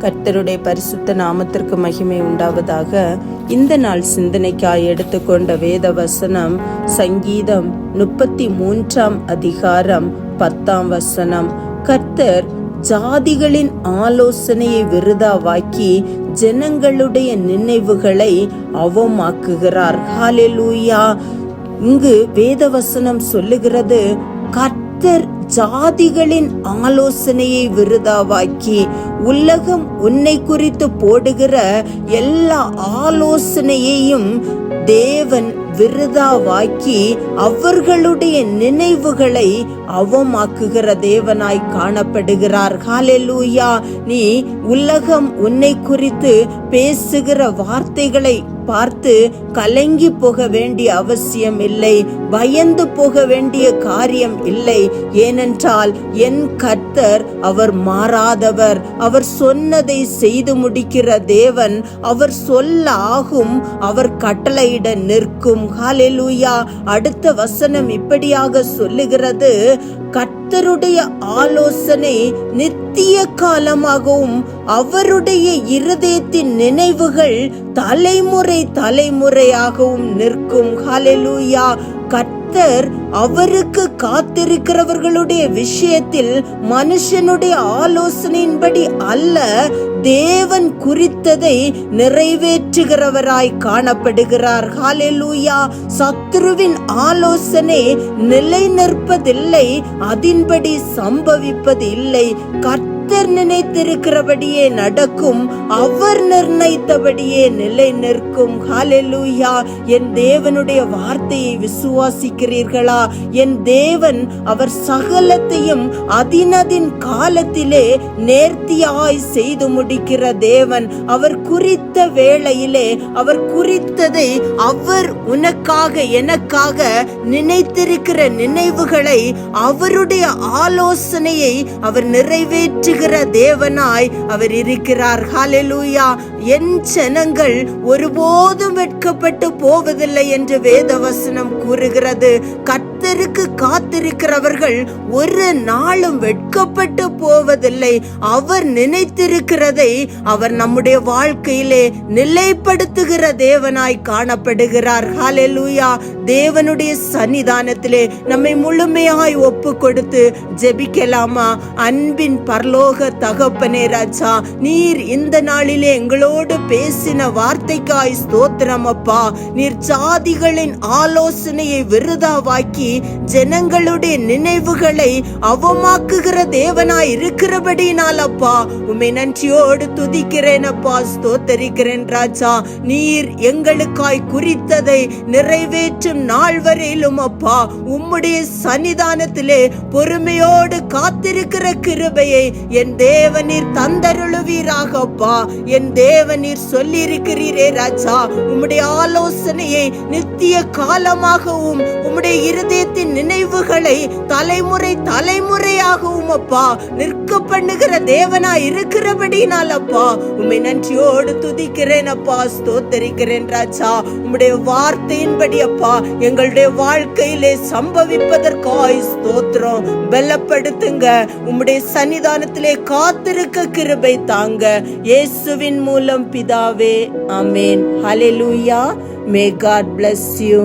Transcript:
கர்த்தருடைய பரிசுத்த நாமத்திற்கு மகிமை உண்டாவதாக இந்த நாள் சிந்தனைக்காய் எடுத்துக்கொண்ட வேத வசனம் சங்கீதம் முப்பத்தி மூன்றாம் அதிகாரம் பத்தாம் வசனம். கர்த்தர் ஜாதிகளின் ஆலோசனையை விருதாவாக்கி ஜனங்களுடைய நினைவுகளை அவமாக்குகிறார். ஹாலெலூயா இங்கு வேதவசனம் சொல்லுகிறது கர்த்தர் ஜாதிகளின் ஆலோசனையை விருதாவாக்கி உலகம் உன்னை குறித்து போடுகிற எல்லா ஆலோசனையையும் தேவன் விருதாவாக்கி அவர்களுடைய நினைவுகளை அவமாக்குகிற தேவனாய் காணப்படுகிறார். ஹalleluya. நீ உலகம் உன்னை குறித்து பேசுகிற வார்த்தைகளை பார்த்து கலங்கி போக வேண்டிய அவசியம் இல்லை பயந்து போக வேண்டிய காரியம் இல்லை. ஏனென்றால் என் கர்த்தர் அவர் மாறாதவர். அவர் சொன்னதை செய்து முடிக்கிற தேவன் அவர் சொல்ல ஆகும் அவர் கட்டளையிட நிற்கும். ஹாலெலூயா அடுத்த வசனம் இப்படியாக சொல்லுகிறது கட் கர்த்தருடைய ஆலோசனை நித்திய காலமாகவும் அவருடைய இருதயத்தின் நினைவுகள் தலைமுறை தலைமுறையாகவும் நிற்கும். ஹலெலூயா கர்த்தர் அவருக்கு காத்திருக்கிறவர்களுடைய விஷயத்தில் மனுஷனுடைய ஆலோசனையின்படி அல்ல தேவன் குறித்ததை நிறைவேற்றுகிறவராய் காணப்படுகிறார். ஹாலெலூயா சத்ருவின் ஆலோசனை நிலை நிற்பதில்லை அதின்படி சம்பவிப்பது இல்லை கர்த்தர் நினைத்திருக்கிறபடியே நடக்கும் அவர் நிர்ணயித்தபடியே நிலை நிற்கும் ஹalleluya. என் தேவனுடைய வார்த்தையை விசுவாசிக்கிறீர்களா? என் தேவன் அவர் சகலத்தையும் அதினதின் காலத்திலே நேர்த்தியாய் செய்து முடிக்கிற தேவன். அவர் குறித்த வேளையிலே அவர் குறித்ததை அவர் உனக்காக எனக்காக நினைத்திருக்கிற நினைவுகளை அவருடைய ஆலோசனையை அவர் தருகிற தேவனாய் அவர் இருக்கிறார். ஹாலெலூயா என் ஜனங்கள் ஒருபோதும் வெட்கப்பட்டு போவதில்லை என்று வேதவசனம் கூறுகிறது. கர்த்தருக்கு காத்திருக்கிறவர்கள் ஒரு நாளும் வெட்கப்பட்டு போவதில்லை. அவர் நினைத்திருக்கிறதை அவர் நம்முடைய வாழ்க்கையிலே நிலைப்படுத்துகிற தேவனாய் காணப்படுகிறார். ஹாலெலூயா தேவனுடைய சன்னிதானத்திலே நம்மை முழுமையாய் ஒப்பு கொடுத்து ஜெபிக்கலாமா? அன்பின் பரலோக தகப்பனே ராஜா நீர் இந்த நாளிலே எங்களோடு பேசின வார்த்தைக்காய் ஸ்தோத்திரம் அப்பா. நீர் சாதிகளின் ஆலோசனையை விருதாவாக்கி ஜனங்களுடைய நினைவுகளை அவமாக்குகிற தேவனாய் இருக்கிறபடினால் அப்பா உம்மை நன்றியோடு துதிக்கிறேன் அப்பா. ஸ்தோத்தரிக்கிறேன் ராஜா. நீர் எங்களுக்காய் குறித்ததை நிறைவேற்றும் நாள் வரையிலும் அப்பா. உம்முடைய சன்னிதானத்திலே பொறுமையோடு காத்திருக்கிற கிருபையை என் தேவனீர் தந்தருளுவீராக அப்பா. என் தேவனீர் சொல்லியிருக்கிறீரே ராஜா. உம்முடைய ஆலோசனையை நித்திய காலமாகவும் உம்முடைய இருதய காலத்தின் நினைவுகளை தலைமுறை தலைமுறையாகவும் அப்பா நிற்க பண்ணுகிற தேவனா இருக்கிறபடினால் அப்பா. உண்மை நன்றியோடு துதிக்கிறேன் அப்பா. ஸ்தோத்தரிக்கிறேன் ராஜா. உம்முடைய வார்த்தையின்படி அப்பா. எங்களுடைய வாழ்க்கையிலே சம்பவிப்பதற்காய் ஸ்தோத்திரம். பலப்படுத்துங்க. உம்முடைய சன்னிதானத்திலே காத்திருக்க கிருபை தாங்க. இயேசுவின் மூலம் பிதாவே. Amen hallelujah may God bless you